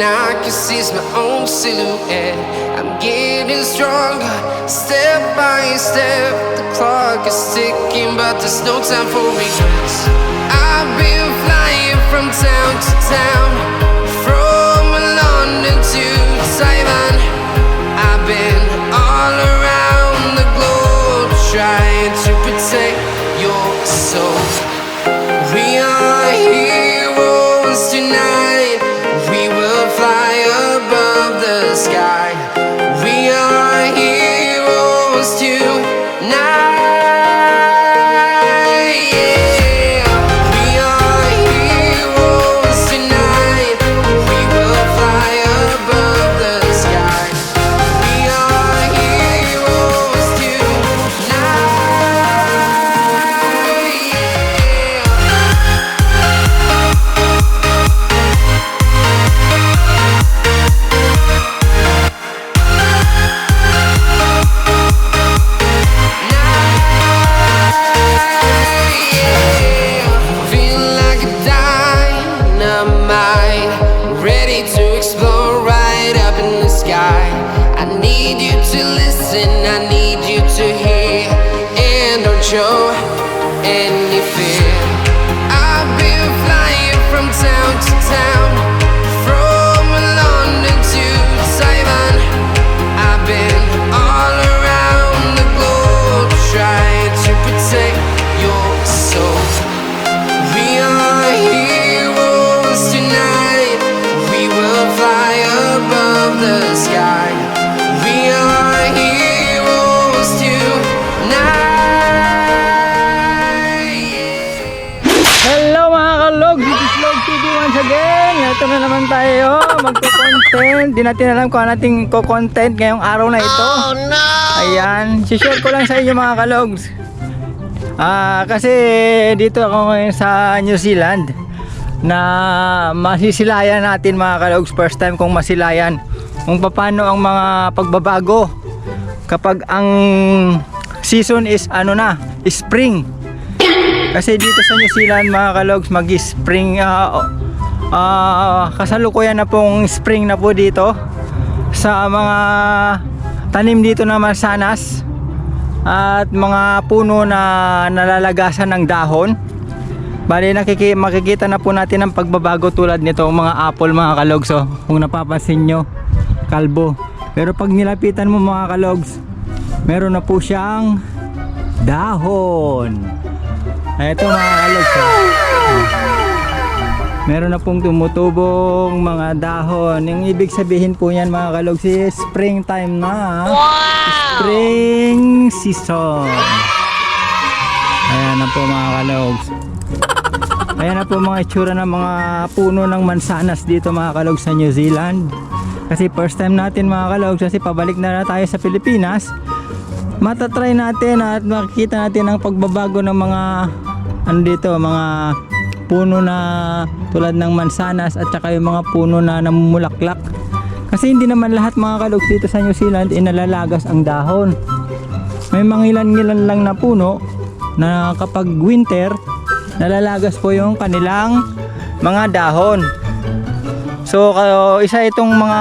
thing I can see my own silhouette. I'm getting stronger, step by step. The clock is ticking, but there's no time for regrets. I've been flying from town to town, from London to Taiwan. I've been all around the globe trying to protect your soul. We are heroes tonight. Listen, I need you TV once again. Ito na naman tayo, magko-content. Di natin alam kung ano nating ko-content ngayong araw na ito. Oh no! Ayan, share ko lang sa inyo mga kalogs. Ah, kasi dito ako ngayon sa New Zealand na masisilayan natin mga kalogs. First time kong masilayan kung paano ang mga pagbabago kapag ang season is ano na, spring. Kasi dito sa New Zealand mga kalogs mag-spring ah ah, kasalukuyan na pong spring na po dito sa mga tanim dito na mansanas at mga puno na nalalagasan ng dahon. Bali nakiki makikita na po natin ang pagbabago tulad nito mga apple mga kalogs oh. Kung napapansin nyo, kalbo. Pero pag nilapitan mo mga kalogs, meron na po siyang dahon. Ito mga kalogs oh. Meron na pong tumutubong mga dahon. Yung ibig sabihin po yan mga kalogs is springtime na. Spring season. Ayan na po mga kalogs. Ayan na po mga itsura ng mga puno ng mansanas dito mga kalogs sa New Zealand. Kasi first time natin mga kalogs kasi pabalik na, na tayo sa Pilipinas. Matatry natin at makikita natin ang pagbabago ng mga ano dito, mga puno na tulad ng mansanas at saka yung mga puno na namumulaklak. Kasi hindi naman lahat mga kalogs dito sa New Zealand inalalagas ang dahon. May mga ilan-ilan lang na puno na kapag winter nalalagas po yung kanilang mga dahon. So isa itong mga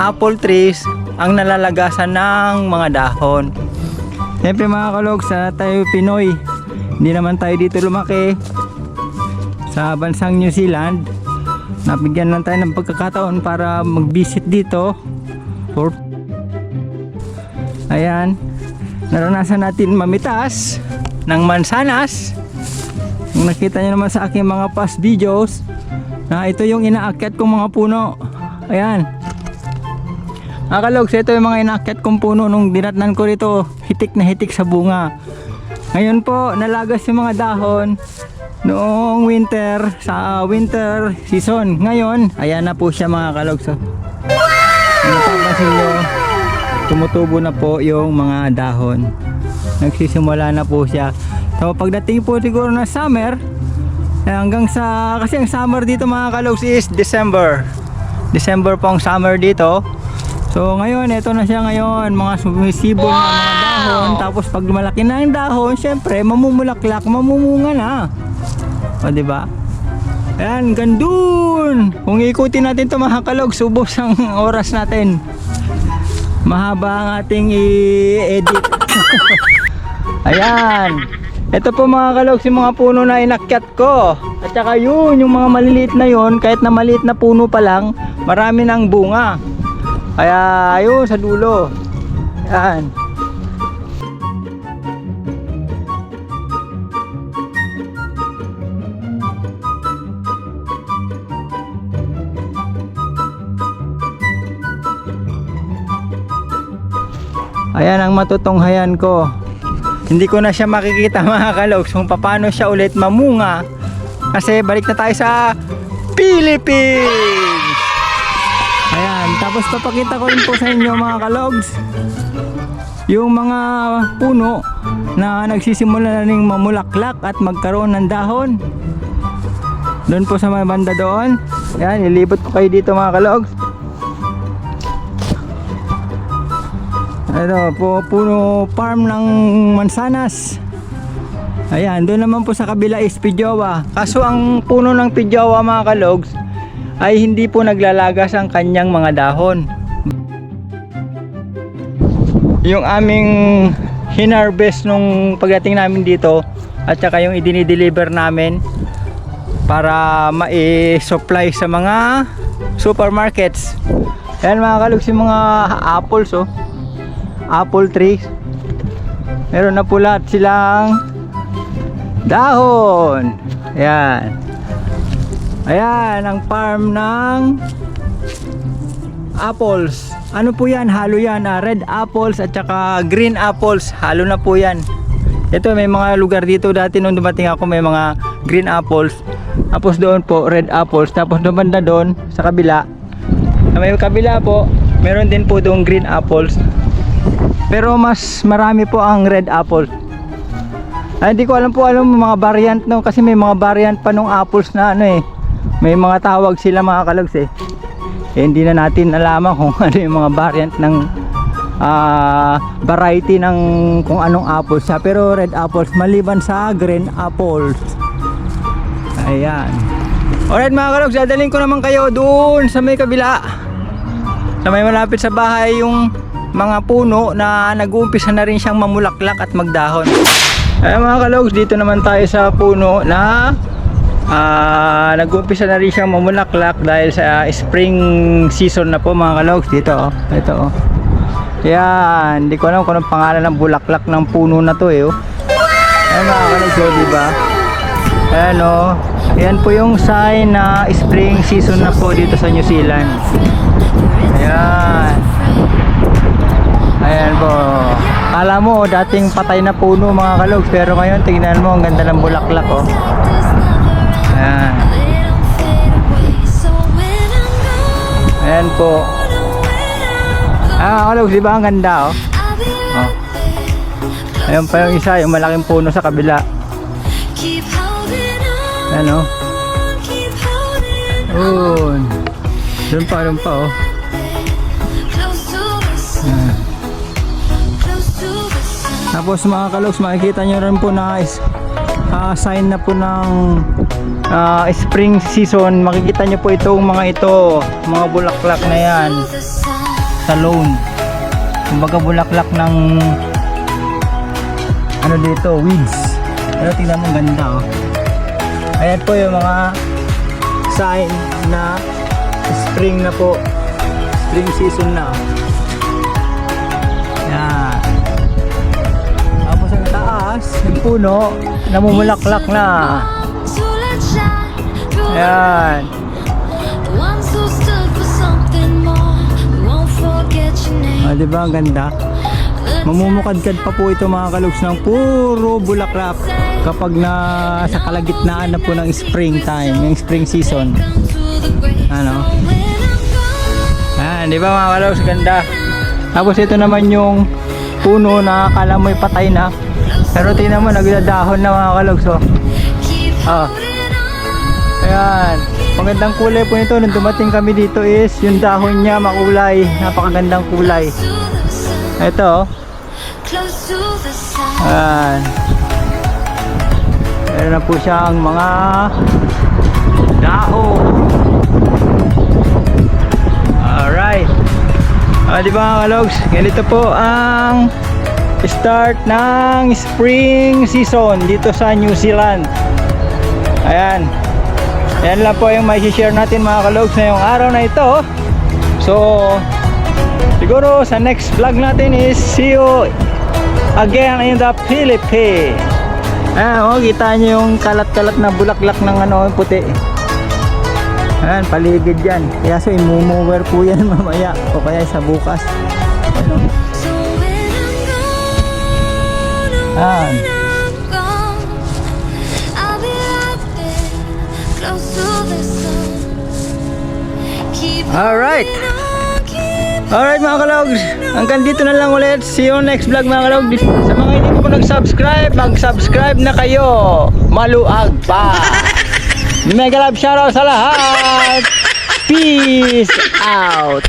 apple trees ang nalalagasan ng mga dahon. Siyempre mga kalog sa tayo Pinoy, hindi naman tayo dito lumaki sa bansang New Zealand. Nabigyan lang tayo ng pagkakataon para mag-visit dito. For Ayan, naranasan natin mamitas ng mansanas. Kung nakita nyo naman sa aking mga past videos, na ito yung inaakyat kong mga puno. Ayan. Akalogs, ito yung mga inaakyat kong puno nung dinatnan ko rito, hitik na hitik sa bunga. Ngayon po, nalagas yung mga dahon noong winter, sa winter season. Ngayon, ayan na po siya mga kalogs. Kung napapansin nyo, tumutubo na po yung mga dahon. Nagsisimula na po siya. So pagdating po siguro na summer, hanggang sa, kasi ang summer dito mga kalogs is December. December po ang summer dito. So ngayon, ito na siya ngayon, mga sumisibol na mga dahon. Tapos pag lumalaki na ang dahon, syempre mamumulaklak, mamumunga na. O, di ba? Ayan, gandun! Kung ikutin natin to mga kalog, subos ang oras natin. Mahaba ang ating i-edit. Ayan. Ito po mga kalog, yung mga puno na inakyat ko. At saka yun, yung mga maliliit na yun, kahit na maliit na puno pa lang, marami ng bunga. Kaya ayun, sa dulo. Ayan. Ayan ang matutunghayan ko. Hindi ko na siya makikita mga kalogs kung paano siya ulit mamunga. Kasi balik na tayo sa Philippines! Ayan, tapos papakita ko rin po sa inyo mga kalogs yung mga puno na nagsisimula na ring mamulaklak at magkaroon ng dahon. Doon po sa may banda doon. Ayan, ilibot ko kayo dito mga kalogs. Ito po, puno farm ng mansanas. Ayan, doon naman po sa kabila is Pijowa. Kaso ang puno ng Pijowa mga kalogs ay hindi po naglalagas ang kanyang mga dahon. Yung aming hinarvest nung pagdating namin dito at saka yung idinideliver namin para ma-supply sa mga supermarkets. Ayan mga kalogs yung mga apples oh apple trees meron na po lahat silang dahon ayan ayan ang farm ng apples. Ano po yan? Halo yan ah, red apples at saka green apples. Halo na po yan. Ito may mga lugar dito. Dati nung dumating ako may mga green apples. Tapos doon po red apples. Tapos banda doon sa kabila. Sa may kabila po meron din po doon green apples. Pero mas marami po ang red apple. Ay, hindi ko alam po alam mga variant no? Kasi may mga variant pa nung apples na ano eh. May mga tawag sila mga kalogs eh. eh hindi na natin alaman kung ano yung mga variant ng ah, variety ng kung anong apples siya. Pero red apples maliban sa green apples. Ayan. Alright mga kalogs, dadaling ko naman kayo doon sa may kabila. Sa may malapit sa bahay yung mga puno na nag-uumpisa na rin siyang mamulaklak at magdahon. Ay mga kalogs, dito naman tayo sa puno na ah, nag-uumpisa na rin siyang mamulaklak dahil sa spring season na po mga kalogs. Dito oh, ito oh. Yan, hindi ko alam kung anong pangalan ng bulaklak ng puno na to eh. Oh. Ay mga kalogs, oh, di ba? Ayan oh. Ayan po yung sign na spring season na po dito sa New Zealand. Ayan. Ayan po. Kala mo dating patay na puno mga kalogs pero ngayon tingnan mo ang ganda ng bulaklak oh. Ayan. Ayan po. Ah, kalogs, di ba ang ganda oh? Oh. Ayan pa yung isa, yung malaking puno sa kabila. Ayan oh. Doon. Doon pa, doon pa oh. Ayan. Tapos mga kalogs, makikita nyo rin po na is, ah, sign na po ng ah, spring season. Makikita nyo po itong mga ito, mga bulaklak na yan sa loan. Kumbaga bulaklak ng ano dito, weeds. Pero tingnan mo ganda oh. Ayan po yung mga sign na spring na po. Spring season na. oh. Taas, yung puno, namumulaklak na. Yan. Ah, di ba ang ganda? Mamumukadkad pa po ito mga kalugs ng puro bulaklak kapag na sa kalagitnaan na po ng springtime, yung spring season. Ano? Yan, di ba mga kalugs, ganda. Tapos ito naman yung puno na akala mo'y patay na. Pero tingnan mo, nagdadahon na mga kalugs. Oh. Ah. Ayan. Magandang kulay po nito. Nung dumating kami dito is yung dahon niya makulay. Napakagandang kulay. Ito. oh. Ayan Meron na po siyang mga dahon. Alright. Ah, di ba mga kalogs? Ganito po ang start ng spring season dito sa New Zealand. Ayan. Yan lang po yung may share natin mga kalogs ngayong araw na ito. So, siguro sa next vlog natin is see you again in the Philippines. Ayan, oh, kita nyo yung kalat-kalat na bulaklak ng ano, puti. Ayan, paligid yan. Kaya so, imumover po yan mamaya o kaya sa bukas. Ano? Keep Alright. Alright mga kalogs, hanggang dito na lang ulit. See you next vlog mga kalogs. Sa mga hindi po nag-subscribe, mag-subscribe na kayo. Maluag pa. Mega love shoutout sa lahat. Peace out.